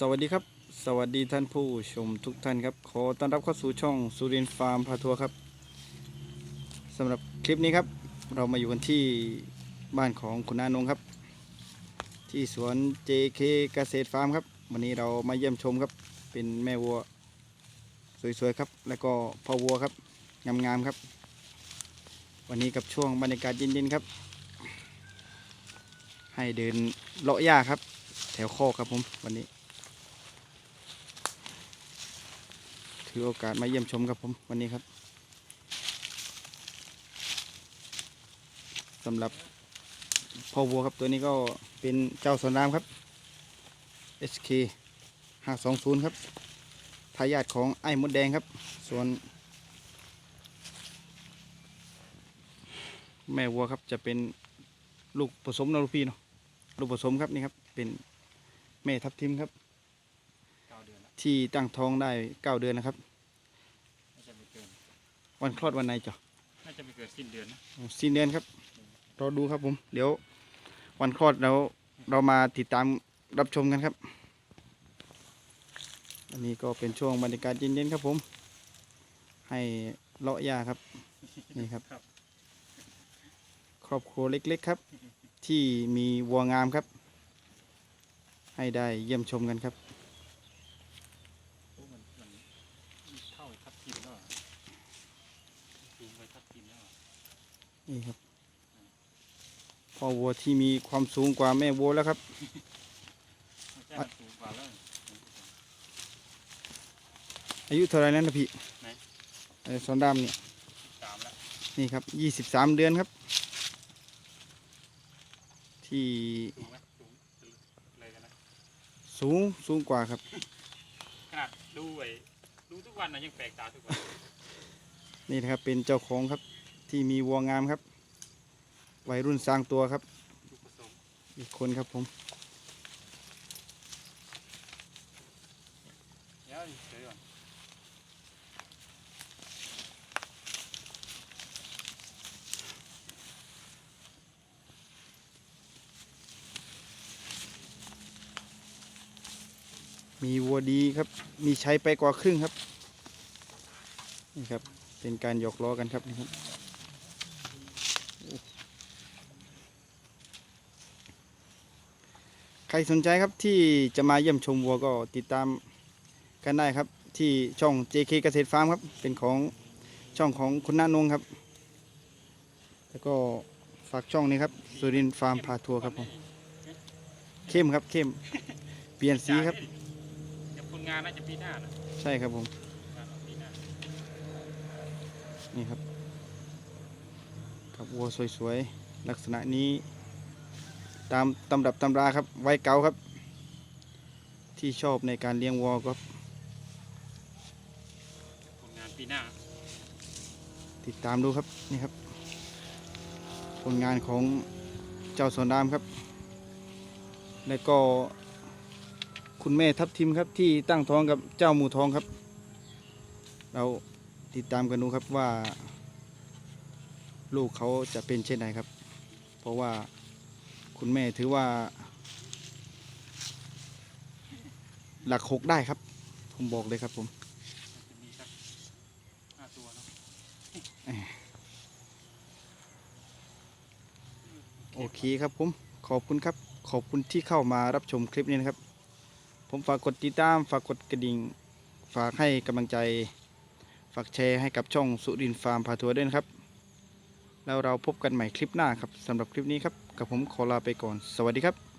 สวัสดีครับ สวัสดีท่านผู้ชมทุกท่านครับ ขอต้อนรับเข้าสู่ช่องสุรินฟาร์มพาทัวร์ครับสำหรับคลิปนี้ครับ เรามาอยู่กันที่บ้านของคุณอานงครับ ที่สวน JK เกษตรฟาร์มครับ วันนี้เรามาเยี่ยมชมครับ เป็นแม่วัว สวยๆครับ แล้วก็พ่อวัวครับงามๆครับ วันนี้กับช่วงบรรยากาศเย็นๆครับ ให้เดินเลาะหญ้าครับ แถวคอกครับผมวันนี้ ถือโอกาสมาเยี่ยมชมครับผมวันนี้ครับสำหรับพ่อวัวครับตัวนี้ก็เป็นเจ้าสวนรามครับ SK 520 ครับทายาทของไอ้มดแดงครับ ส่วน แม่วัวครับจะเป็นลูกผสมนะลูกพี่เนาะลูกผสมครับนี่ครับเป็นแม่ทับทิมครับ เก้าเดือนแล้ว ที่ตั้งท้องได้เก้าเดือนนะครับ น่าจะไม่เกินวันคลอดวันไหนจ้ะน่าจะไม่เกินสิ้นเดือนนะสิ้นเดือนครับรอดูครับผม เดี๋ยววันคลอดเราเรามาติดตามรับชมกันครับ อันนี้ก็เป็นช่วงบรรยากาศเย็นๆครับผม ให้เลาะหญ้าครับ นี่ครับครอบครัวเล็กๆครับ ที่มีวัวงามครับ ให้ได้เยี่ยมชมกันครับ โอ้มันมันเท่าทับทิมแล้วอะสูงไปทับทิมแล้วอะ นี่ครับพ่อวัวที่มีความสูงกว่าแม่วัวแล้วครับไม่ใช่มันสูงกว่าแล้วอายุเท่าไหรนั้นนะพี่ไหนไอ้ซอนดามเนี่ยสามแล้วนี่ครับยี่สิบสามเดือนครับ ที่สูงไหมสูงเลยกันนะสูงสูงกว่าครับ ขนาดดูไอ้ดูทุกวันนะยังแปลกตาทุกวัน นี่นะครับเป็นเจ้าของครับ ที่มีวัวงามครับ วัยรุ่นสร้างตัวครับ อีกคนครับผมมีวัวดีครับ มีใช้ไปกว่าครึ่งครับ นี่ครับ เป็นการหยอกล้อกันครับนี่ครับ ใค รสนใจครับที่จะมาเยี่ยมชมวัวก็ติดตามกันได้ครับ ที่ช่อง JK เกษตรฟาร์มครับ เป็นของช่องของคุณน้านงครับ แล้วก็ฝากช่องนี้ครับสุรินทร์ฟาร์มพาทัวร์ครับผมเข้มครับเข้มเปลี่ยนสีครับเดี๋ยวผลงานน่าจะปีหน้านะใช่ครับผมงานออกปีหน้านี่ครับกับวัวสวยๆ ลักษณะนี้ ตามตำรับตำราครับไว้เก่าครับ ที่ชอบในการเลี้ยงวัวครับผลงานปีหน้า ติดตามดูครับนี่ครับ ผลงานของเจ้าสวนรามครับ และก็คุณแม่ทับทิมครับที่ตั้งท้องกับเจ้าหมูทองครับ เราติดตามกันดูครับว่า ลูกเขาจะเป็นเช่นไรครับ เพราะว่า คุณแม่ถือว่า หลักหกได้ครับ ผมบอกเลยครับผมจะมีสักห้าตัวเนาะโอเคครับผม ขอบคุณครับ ขอบคุณที่เข้ามารับชมคลิปนี้นะครับ ผมฝากกดติดตาม ฝากกดกระดิ่ง ฝากให้กำลังใจ ฝากแชร์ให้กับช่องสุรินทร์ฟาร์มพาทัวร์ด้วยนะครับ แล้วเราพบกันใหม่คลิปหน้าครับสำหรับคลิปนี้ครับกับผมขอลาไปก่อน สวัสดีครับ